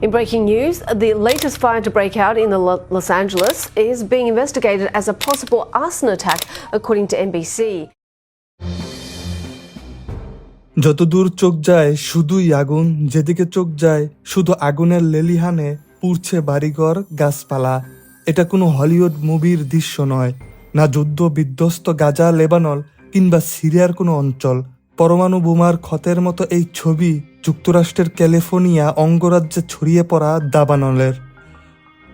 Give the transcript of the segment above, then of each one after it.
In breaking news, the latest fire to break out in the Lo- Los Angeles is being investigated as a possible arson attack, according to NBC. যতদূর চোখ যায় শুধুই আগুন যেদিকে চোখ যায় শুধু আগুনের লেলিহানে পুড়ছে বাড়িঘর গাছপালা এটা কোনো হলিউড মুভির দৃশ্য নয় না যুদ্ধ বিধ্বস্ত গাজা লেবানল কিংবা সিরিয়ার কোনো অঞ্চল পরমাণু বোমার ক্ষতের মতো এই ছবি যুক্তরাষ্ট্রের ক্যালিফোর্নিয়া অঙ্গরাজ্যে ছড়িয়ে পড়া দাবানলের।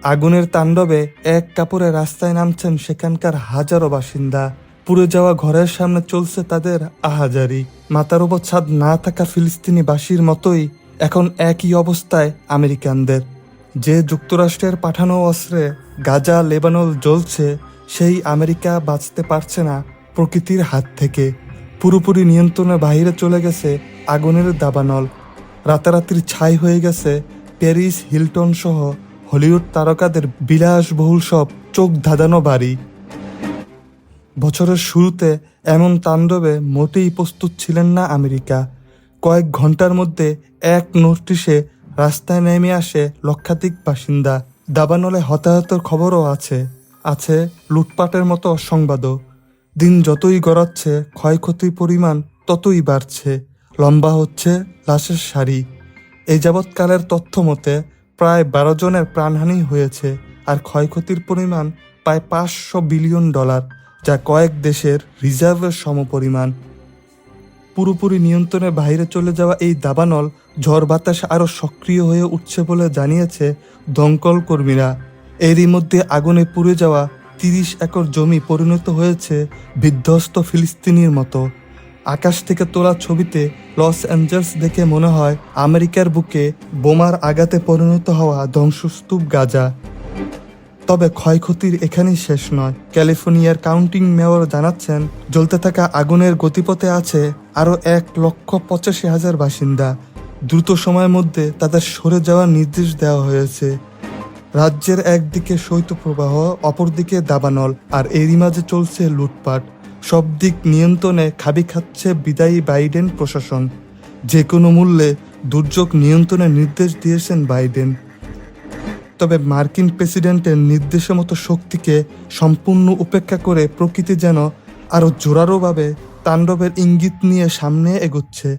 আগুনের তাণ্ডবে এক কাপড়ে রাস্তায় নামছেন সেখানকার হাজারো বাসিন্দা। পুড়ে যাওয়া ঘরের সামনে চলছে তাদের আহাজারি। মাথার উপর ছাদ না থাকা ফিলিস্তিনি বাসীর মতোই এখন একই অবস্থায় আমেরিকানদের। যে যুক্তরাষ্ট্রের পাঠানো অস্ত্রে গাজা লেবানল জ্বলছে, সেই আমেরিকা বাঁচতে পারছে না প্রকৃতির হাত থেকে। পুরোপুরি নিয়ন্ত্রণের বাইরে চলে গেছে আগুনের দাবানল। রাতারাতির ছাই হয়ে গেছে প্যারিস, হিলটন সহ হলিউড তারকাদের বিলাসবহুল সব চোখ ধাঁধানো বাড়ি। বছরের শুরুতে এমন তাণ্ডবে মোটেই প্রস্তুত ছিলেন না আমেরিকা। কয়েক ঘণ্টার মধ্যে এক নোটিশে রাস্তায় নেমে আসে লক্ষাধিক বাসিন্দা। দাবানলে হতাহতের খবরও আছে। আছে লুটপাটের মতো সংবাদও। দিন যতই গড়াচ্ছে, ক্ষয়ক্ষতির পরিমাণ ততই বাড়ছে। লম্বা হচ্ছে লাশের সারি। এই যাবৎকালের তথ্য মতে, প্রায় বারো জনের প্রাণহানি হয়েছে আর ক্ষয়ক্ষতির পরিমাণ প্রায় পাঁচশো বিলিয়ন ডলার, যা কয়েক দেশের রিজার্ভের সমপরিমাণ। পুরোপুরি নিয়ন্ত্রণের বাইরে চলে যাওয়া এই দাবানল ঝড় বাতাস আরও সক্রিয় হয়ে উঠছে বলে জানিয়েছে দমকল কর্মীরা। এরই মধ্যে আগুনে পুড়ে যাওয়া তিরিশ একর জমি পরিণত হয়েছে বিধ্বস্ত ফিলিস্তিনির মতো। আকাশ থেকে তোলা ছবিতে লস অ্যাঞ্জেলস দেখে মনে হয় আমেরিকার বুকে বোমার আঘাতে পরিণত হওয়া ধ্বংসস্তূপ গাজা। তবে ক্ষয়ক্ষতির এখানেই শেষ নয়। ক্যালিফোর্নিয়ার কাউন্টিং মেয়র জানাচ্ছেন, জ্বলতে থাকা আগুনের গতিপথে আছে আরও এক লক্ষ পঁচাশি হাজার বাসিন্দা। দ্রুত সময়ের মধ্যে তাদের সরে যাওয়ার নির্দেশ দেওয়া হয়েছে। রাজ্যের একদিকে শৈত্যপ্রবাহ, অপরদিকে দাবানল, আর এরই মাঝে চলছে লুটপাট। সব দিক নিয়ন্ত্রণে খাবি খাচ্ছে বিদায়ী বাইডেন প্রশাসন। যে কোনো মূল্যে দুর্যোগ নিয়ন্ত্রণের নির্দেশ দিয়েছেন বাইডেন। তবে মার্কিন প্রেসিডেন্টের নির্দেশ মতো শক্তিকে সম্পূর্ণ উপেক্ষা করে প্রকৃতি যেন আরও জোরালোভাবে তাণ্ডবের ইঙ্গিত নিয়ে সামনে এগোচ্ছে।